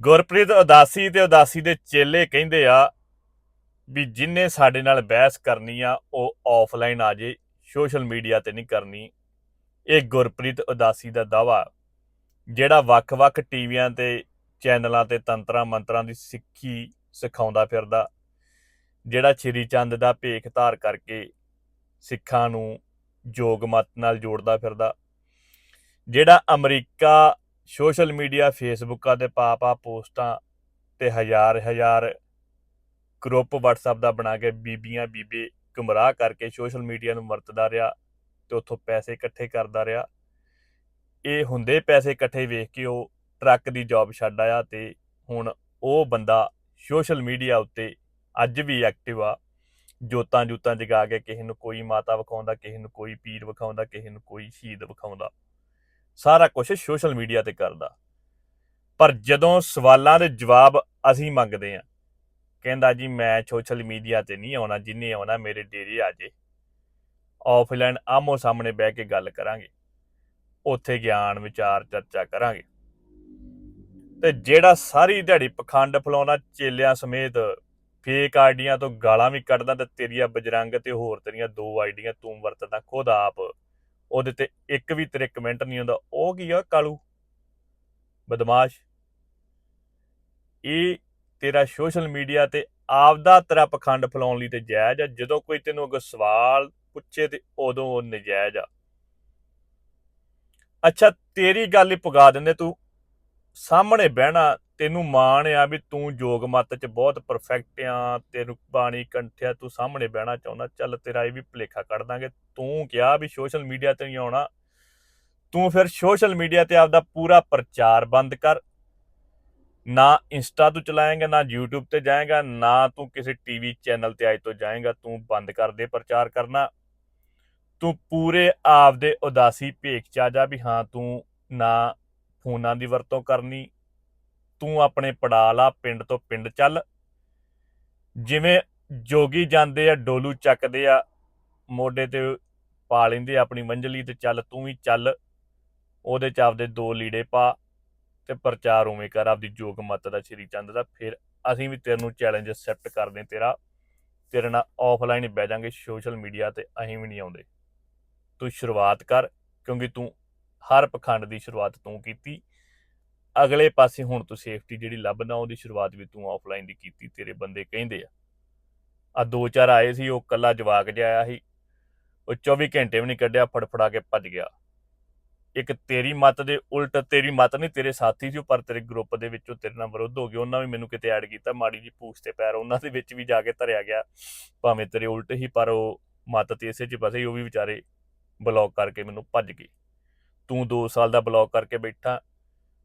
ਗੁਰਪ੍ਰੀਤ ਉਦਾਸੀ ਤੇ ਉਦਾਸੀ ਦੇ ਚੇਲੇ ਕਹਿੰਦੇ ਆ ਵੀ ਜਿੰਨੇ ਸਾਡੇ ਨਾਲ ਬਹਿਸ ਕਰਨੀ ਆ, ਉਹ ਆਫਲਾਈਨ ਆ ਜੇ ਸੋਸ਼ਲ ਮੀਡੀਆ ਤੇ ਨਹੀਂ ਕਰਨੀ। ਇਹ ਗੁਰਪ੍ਰੀਤ ਉਦਾਸੀ ਦਾ ਦਾਵਾ ਜਿਹੜਾ ਵੱਖ-ਵੱਖ ਟੀਵੀਆਂ ਤੇ ਚੈਨਲਾਂ ਤੇ ਤੰਤਰਾਂ ਮੰਤਰਾਂ ਦੀ ਸਿੱਖੀ ਸਿਖਾਉਂਦਾ ਫਿਰਦਾ, ਜਿਹੜਾ ਸ਼੍ਰੀ ਚੰਦ ਦਾ ਭੇਖ ਧਾਰ ਕਰਕੇ ਸਿੱਖਾਂ ਨੂੰ ਜੋਗ ਮਤ ਨਾਲ ਜੋੜਦਾ ਫਿਰਦਾ, ਜਿਹੜਾ ਅਮਰੀਕਾ ਸੋਸ਼ਲ ਮੀਡੀਆ, ਫੇਸਬੁੱਕਾਂ ਤੇ ਪਾ-ਪਾ ਪੋਸਟਾਂ ਤੇ ਹਜ਼ਾਰ ਹਜ਼ਾਰ ਗਰੁੱਪ WhatsApp ਦਾ ਬਣਾ ਕੇ ਬੀਬੀਆਂ, ਬੀਬੇ ਗੁੰਮਰਾਹ ਕਰਕੇ ਸੋਸ਼ਲ ਮੀਡੀਆ ਨੂੰ ਵਰਤਦਾ ਰਿਹਾ ਤੇ ਉੱਥੋਂ ਪੈਸੇ ਇਕੱਠੇ ਕਰਦਾ ਰਿਹਾ। ਇਹ ਹੁੰਦੇ ਪੈਸੇ ਇਕੱਠੇ ਵੇਖ ਕੇ ਉਹ ਟਰੱਕ ਦੀ ਜੌਬ ਛੱਡ ਆਇਆ ਤੇ ਹੁਣ ਉਹ ਬੰਦਾ ਸੋਸ਼ਲ ਮੀਡੀਆ ਉੱਤੇ ਅੱਜ ਵੀ ਐਕਟਿਵ ਆ। ਜੋਤਾਂ ਜੂਤਾਂ ਜਗਾ ਕੇ ਕਿਸੇ ਨੂੰ ਕੋਈ ਮਾਤਾ ਵਿਖਾਉਂਦਾ, ਕਿਸੇ ਨੂੰ ਕੋਈ ਪੀਰ ਵਿਖਾਉਂਦਾ, ਕਿਸੇ ਨੂੰ ਕੋਈ ਸ਼ਹੀਦ ਵਿਖਾਉਂਦਾ। ਸਾਰਾ ਕੁਝ ਸੋਸ਼ਲ ਮੀਡੀਆ ਤੇ ਕਰਦਾ। ਪਰ ਜਦੋਂ ਸਵਾਲਾਂ ਦੇ ਜਵਾਬ ਅਸੀਂ ਮੰਗਦੇ ਆ ਕਹਿੰਦਾ ਜੀ ਮੈਂ ਸੋਸ਼ਲ ਮੀਡੀਆ ਤੇ ਨਹੀਂ ਆਉਣਾ, ਜਿੰਨੇ ਆਉਣਾ ਮੇਰੇ ਡੇਰੇ ਆ ਜੇ। ਆਫਲਾਈਨ ਆਮੋ ਸਾਹਮਣੇ ਬਹਿ ਕੇ ਗੱਲ ਕਰਾਂਗੇ। ਉੱਥੇ ਗਿਆਨ, ਵਿਚਾਰ, ਚਰਚਾ ਕਰਾਂਗੇ। ਤੇ ਜਿਹੜਾ ਸਾਰੀ ਦਿਹਾੜੀ ਪਖੰਡ ਫਲਾਉਣਾ ਚੇਲਿਆਂ ਸਮੇਤ ਫੇਕ ਆਈਡੀਆਂ ਤੋਂ ਗਾਲਾਂ ਵੀ ਕੱਢਦਾ ਤੇ ਤੇਰੀਆਂ ਬਜਰੰਗ ਤੇ ਹੋਰ ਤੇਰੀਆਂ ਦੋ ਆਈਡੀਆਂ ਤੂੰ ਵਰਤਦਾ, ਖੁਦ ਆਪ ਉਹਦੇ ਤੇ ਇੱਕ ਵੀ ਤੇਰੇ ਕਮੈਂਟ ਨਹੀਂ ਆਉਂਦਾ। ਉਹ ਕੀ ਆ, ਕਾਲੂ? ਬਦਮਾਸ਼। ਇਹ ਤੇਰਾ ਸੋਸ਼ਲ ਮੀਡੀਆ ਤੇ ਆਪਦਾ ਤੇਰਾ ਪਖੰਡ ਫਲਾਉਣ ਲਈ ਤੇ ਜਾਇਜ਼ ਆ। ਜਦੋਂ ਕੋਈ ਤੈਨੂੰ ਅਗਰ ਸਵਾਲ ਪੁੱਛੇ ਤੇ ਉਦੋਂ ਉਹ ਨਜਾਇਜ਼ ਆ। ਅੱਛਾ, ਤੇਰੀ ਗੱਲ ਹੀ ਪੁਗਾ ਦਿੰਦੇ ਤੂੰ। ਸਾਹਮਣੇ ਬਹਿਣਾ ਤੈਨੂੰ ਮਾਣ ਆ ਵੀ ਤੂੰ ਜੋਗ ਮੱਤ ਚ ਬਹੁਤ ਪਰਫੈਕਟ ਆ, ਤੈਨੂੰ ਬਾਣੀ ਕੰਠਿਆ ਤੂੰ ਸਾਹਮਣੇ ਬਹਿਣਾ ਚਾਹੁੰਦਾ, ਚੱਲ ਤੇਰਾ ਇਹ ਵੀ ਭੁਲੇਖਾ ਕੱਢ ਦਾਂਗੇ। ਤੂੰ ਕਿਹਾ ਵੀ ਸੋਸ਼ਲ ਮੀਡੀਆ ਤੇ ਨਹੀਂ ਆਉਣਾ, ਤੂੰ ਫਿਰ ਸੋਸ਼ਲ ਮੀਡੀਆ ਤੇ ਆਪਦਾ ਪੂਰਾ ਪ੍ਰਚਾਰ ਬੰਦ ਕਰ। ਨਾ ਇੰਸਟਾ ਤੋਂ ਚਲਾਏਗਾ, ਨਾ YouTube ਤੇ ਜਾਏਗਾ, ਨਾ ਤੂੰ ਕਿਸੇ ਟੀਵੀ ਚੈਨਲ ਤੇ ਅੱਜ ਤੋਂ ਜਾਏਗਾ, ਤੂੰ ਬੰਦ ਕਰ ਦੇ ਪ੍ਰਚਾਰ ਕਰਨਾ। ਤੂੰ ਪੂਰੇ ਆਪ ਦੇ ਉਦਾਸੀ ਭੇਖ ਚ ਆ ਜਾ ਵੀ ਹਾਂ, ਤੂੰ ਨਾ ਫੋਨਾਂ ਦੀ ਵਰਤੋਂ ਕਰਨੀ ਤੂੰ ਆਪਣੇ ਪੜਾਲਾ ਪਿੰਡ ਤੋਂ ਪਿੰਡ ਚੱਲ। ਜਿਵੇਂ ਜੋਗੀ ਜਾਂਦੇ ਆ, ਡੋਲੂ ਚੱਕਦੇ ਆ, ਮੋਢੇ ਤੇ ਪਾ ਲੈਂਦੇ ਆ ਆਪਣੀ ਮੰਜਲੀ ਤੇ ਚੱਲ, ਤੂੰ ਵੀ ਚੱਲ। ਉਹਦੇ ਚ ਆਪਦੇ ਦੋ ਲੀੜੇ ਪਾ ਤੇ ਪ੍ਰਚਾਰ ਉਵੇਂ ਕਰ, ਆਪਦੀ ਜੋਗ ਮਤ ਦਾ ਸ਼੍ਰੀ ਚੰਦ ਦਾ। ਫਿਰ ਅਸੀਂ ਵੀ ਤੇਰੇ ਨੂੰ ਚੈਲੰਜ ਐਕਸੈਪਟ ਕਰਦੇ ਤੇਰਾ। ਤੇਰੇ ਨਾਲ ਆਫਲਾਈਨ ਬਹਿ ਜਾਾਂਗੇ ਸੋਸ਼ਲ ਮੀਡੀਆ ਤੇ, ਅਸੀਂ ਵੀ ਨਹੀਂ ਆਉਂਦੇ। ਤੂੰ ਸ਼ੁਰੂਆਤ ਕਰ, ਕਿਉਂਕਿ ਤੂੰ ਹਰ ਪਖੰਡ ਦੀ ਸ਼ੁਰੂਆਤ ਤੂੰ ਕੀਤੀ। ਅਗਲੇ ਪਾਸੇ ਹੁਣ ਤੂੰ ਸੇਫਟੀ ਜਿਹੜੀ ਲੱਭਦਾ ਉਹਦੀ ਸ਼ੁਰੂਆਤ ਵੀ ਤੂੰ ਆਫਲਾਈਨ ਦੀ ਕੀਤੀ, ਤੇਰੇ ਬੰਦੇ ਕਹਿੰਦੇ ਆ। ਆ ਦੋ ਚਾਰ ਆਏ ਸੀ, ਉਹ ਕੱਲਾ ਜਵਾਕ ਜਿਹਾ ਆਇਆ ਸੀ। ਉਹ 24 ਘੰਟੇ ਵੀ ਨਹੀਂ ਕੱਢਿਆ, ਫੜਫੜਾ ਕੇ ਭੱਜ ਗਿਆ। ਇੱਕ ਤੇਰੀ ਮਤ ਦੇ ਉਲਟ, ਤੇਰੀ ਮਤ ਨਹੀਂ, ਤੇਰੇ ਸਾਥੀ ਸੀ ਉਹ, ਪਰ ਤੇਰੇ ਗਰੁੱਪ ਦੇ ਵਿੱਚੋਂ ਤੇਰੇ ਨਾਲ ਵਿਰੋਧ ਹੋ ਗਏ। ਉਹਨਾਂ ਵੀ ਮੈਨੂੰ ਕਿਤੇ ਐਡ ਕੀਤਾ, ਮਾੜੀ ਜੀ ਪੂਛ ਤੇ ਪੈਰ, ਉਹਨਾਂ ਦੇ ਵਿੱਚ ਵੀ ਜਾ ਕੇ ਧਰਿਆ ਗਿਆ। ਭਾਵੇਂ ਤੇਰੇ ਉਲਟ ਹੀ, ਪਰ ਉਹ ਮਤ ਤੇ ਇਸੇ ਚ ਫਸੇ, ਉਹ ਵੀ ਵਿਚਾਰੇ ਬਲੌਕ ਕਰਕੇ ਮੈਨੂੰ ਭੱਜ ਗਏ। ਤੂੰ 2 ਸਾਲ ਦਾ ਬਲੌਕ ਕਰਕੇ ਬੈਠਾ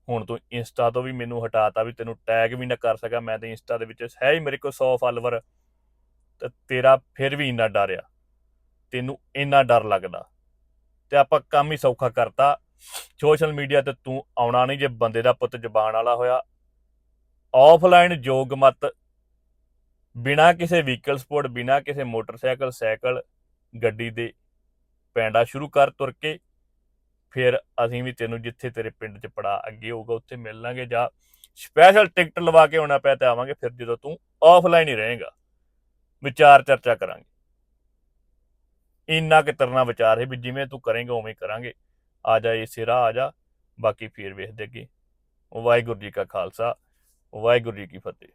ਹੁਣ ਤੂੰ ਇੰਸਟਾ ਤੋਂ ਵੀ ਮੈਨੂੰ ਹਟਾਤਾ ਵੀ ਤੈਨੂੰ ਟੈਗ ਵੀ ਨਾ ਕਰ ਸਕਾਂ, ਮੈਂ ਤੇ ਇੰਸਟਾ ਦੇ ਵਿੱਚ ਹੈ ਹੀ ਮੇਰੇ ਕੋਲ 100 ਫਾਲੋਅਰ ਤੇ ਤੇਰਾ ਫਿਰ ਵੀ ਇੰਨਾ ਡਰ ਆ। ਤੈਨੂੰ ਇੰਨਾ ਡਰ ਲੱਗਦਾ। ਤੇ ਆਪਾਂ ਕੰਮ ਹੀ ਸੌਖਾ ਕਰਤਾ। ਸੋਸ਼ਲ ਮੀਡੀਆ ਤੇ ਤੂੰ ਆਉਣਾ ਨਹੀਂ ਜੇ ਬੰਦੇ ਦਾ ਪੁੱਤ ਜ਼ਬਾਨ ਵਾਲਾ ਹੋਇਆ। ਆਫਲਾਈਨ ਜੋਗ ਮਤ। ਬਿਨਾ ਕਿਸੇ ਵਹੀਕਲ ਸਪੋਰਟ ਬਿਨਾ ਕਿਸੇ ਮੋਟਰਸਾਈਕਲ ਸਾਈਕਲ, ਗੱਡੀ ਦੇ ਪੈਂਡਾ ਸ਼ੁਰੂ ਕਰ ਤੁਰ ਕੇ। ਫਿਰ ਅਸੀਂ ਵੀ ਤੈਨੂੰ ਜਿੱਥੇ ਤੇਰੇ ਪਿੰਡ 'ਚ ਪੜਾ ਅੱਗੇ ਹੋਊਗਾ, ਉੱਥੇ ਮਿਲ ਲਾਂਗੇ ਜਾਂ ਸਪੈਸ਼ਲ ਟਿਕਟ ਲਵਾ ਕੇ ਆਉਣਾ ਪਿਆ ਤੇ ਆਵਾਂਗੇ, ਫਿਰ ਜਦੋਂ ਤੂੰ ਆਫਲਾਈਨ ਹੀ ਰਹੇਗਾ, ਵਿਚਾਰ ਚਰਚਾ ਕਰਾਂਗੇ। ਇੰਨਾ ਕਿ ਤਰਨਾ ਵਿਚਾਰ ਹੈ ਵੀ ਜਿਵੇਂ ਤੂੰ ਕਰੇਂਗਾ, ਉਵੇਂ ਕਰਾਂਗੇ। ਆ ਜਾ ਇਸੇ ਰਾਹ ਆ ਜਾ, ਬਾਕੀ ਫੇਰ ਵੇਖਦੇ ਅੱਗੇ। ਵਾਹਿਗੁਰੂ ਜੀ ਕਾ ਖਾਲਸਾ, ਵਾਹਿਗੁਰੂ ਜੀ ਕੀ ਫਤਿਹ।